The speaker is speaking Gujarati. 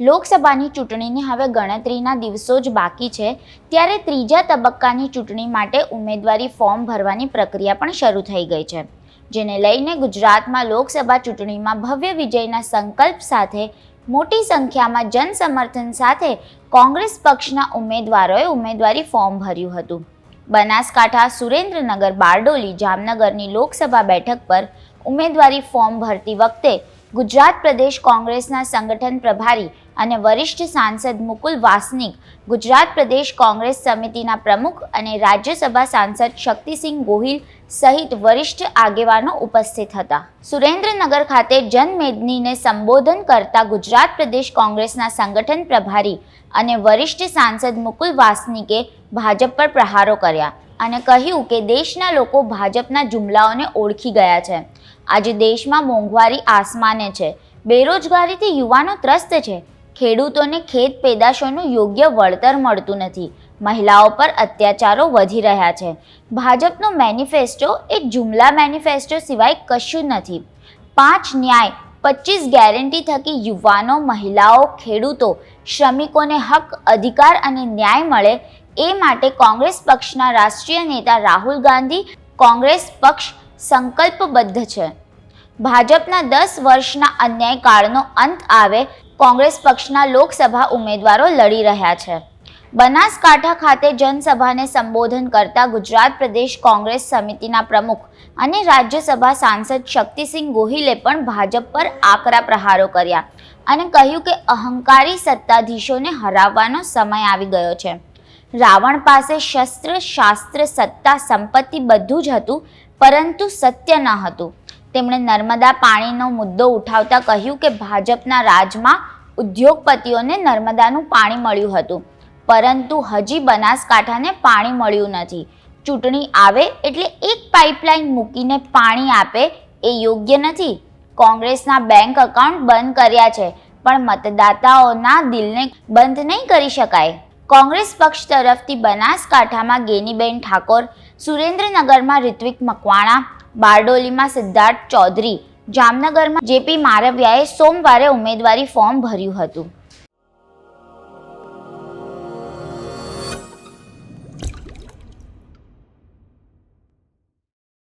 લોકસભાની ચૂંટણીની હવે ગણતરીના દિવસો જ બાકી છે, ત્યારે ત્રીજા તબક્કાની ચૂંટણી માટે ઉમેદવારી ફોર્મ ભરવાની પ્રક્રિયા પણ શરૂ થઈ ગઈ છે. જેને લઈને ગુજરાતમાં લોકસભા ચૂંટણીમાં ભવ્ય વિજયના સંકલ્પ સાથે, મોટી સંખ્યામાં જનસમર્થન સાથે કોંગ્રેસ પક્ષના ઉમેદવારોએ ઉમેદવારી ફોર્મ ભર્યું હતું. બનાસકાંઠા સુરેન્દ્રનગર બારડોલી જામનગરની લોકસભા બેઠક પર ઉમેદવારી ફોર્મ ભરતી વખતે ગુજરાત પ્રદેશ કોંગ્રેસના સંગઠન પ્રભારી અને વરિષ્ઠ સાંસદ મુકુલ વાસનિક ગુજરાત પ્રદેશ કોંગ્રેસ સમિતિના પ્રમુખ અને રાજ્યસભા સાંસદ શક્તિસિંહ ગોહિલ સહિત વરિષ્ઠ આગેવાનો ઉપસ્થિત હતા. સુરેન્દ્રનગર ખાતે જનમેદનીને સંબોધન કરતા ગુજરાત પ્રદેશ કોંગ્રેસના સંગઠન પ્રભારી અને વરિષ્ઠ સાંસદ મુકુલ વાસનિકે ભાજપ પર પ્રહારો કર્યા અને કહ્યું કે દેશના લોકો ભાજપના જુમલાઓને ઓળખી ગયા છે. આજે દેશમાં મોંઘવારી આસમાને છે. બેરોજગારીથી યુવાનો ત્રસ્ત છે. ખેડૂતોને ખેત પેદાશોનું યોગ્ય વળતર મળતું નથી. મહિલાઓ પર અત્યાચારો વધી રહ્યા છે. ભાજપનો મેનિફેસ્ટો એ જુમલા મેનિફેસ્ટો સિવાય કશું નથી. પાંચ ન્યાય, પચીસ ગેરંટી થકી યુવાનો, મહિલાઓ, ખેડૂતો, શ્રમિકોને હક, અધિકાર અને ન્યાય મળે એ માટે કોંગ્રેસ પક્ષના રાષ્ટ્રીય નેતા રાહુલ ગાંધી કોંગ્રેસ પક્ષ સંકલ્પબદ્ધ છે. ભાજપના દસ વર્ષના અન્યાયકાળનો અંત આવે કોંગ્રેસ પક્ષના લોકસભા ઉમેદવારો લડી રહ્યા છે. બનાસકાંઠા ખાતે જનસભાને સંબોધન કરતા ગુજરાત પ્રદેશ કોંગ્રેસ સમિતિના પ્રમુખ અને રાજ્યસભા સાંસદ શક્તિસિંહ ગોહિલે પણ ભાજપ પર આકરા પ્રહારો કર્યા અને કહ્યું કે અહંકારી સત્તાધીશોને હરાવવાનો સમય આવી ગયો છે. રાવણ પાસે શસ્ત્ર, શાસ્ત્ર, સત્તા, સંપત્તિ બધું જ હતું, પરંતુ સત્ય ન હતું. તેમણે નર્મદા પાણીનો મુદ્દો ઉઠાવતા કહ્યું કે ભાજપના રાજમાં ઉદ્યોગપતિઓને નર્મદાનું પાણી મળ્યું હતું. પરંતુ હજી બનાસકાંઠાને પાણી મળ્યું નથી. ચૂંટણી આવે એટલે એક પાઇપલાઇન મૂકીને પાણી આપે એ યોગ્ય નથી. કોંગ્રેસના બેંક એકાઉન્ટ બંધ કર્યા છે, પણ મતદાતાઓના દિલને બંધ નહીં કરી શકાય. કોંગ્રેસ પક્ષ તરફથી બનાસકાંઠામાં ગેનીબેન ઠાકોર સુરેન્દ્રનગરમાં ઋત્વિક મકવાણા બારડોલીમાં સિદ્ધાર્થ ચૌધરી જામનગરમાં જેપી મારવિયાએ સોમવારે ઉમેદવારી ફોર્મ ભર્યું હતું.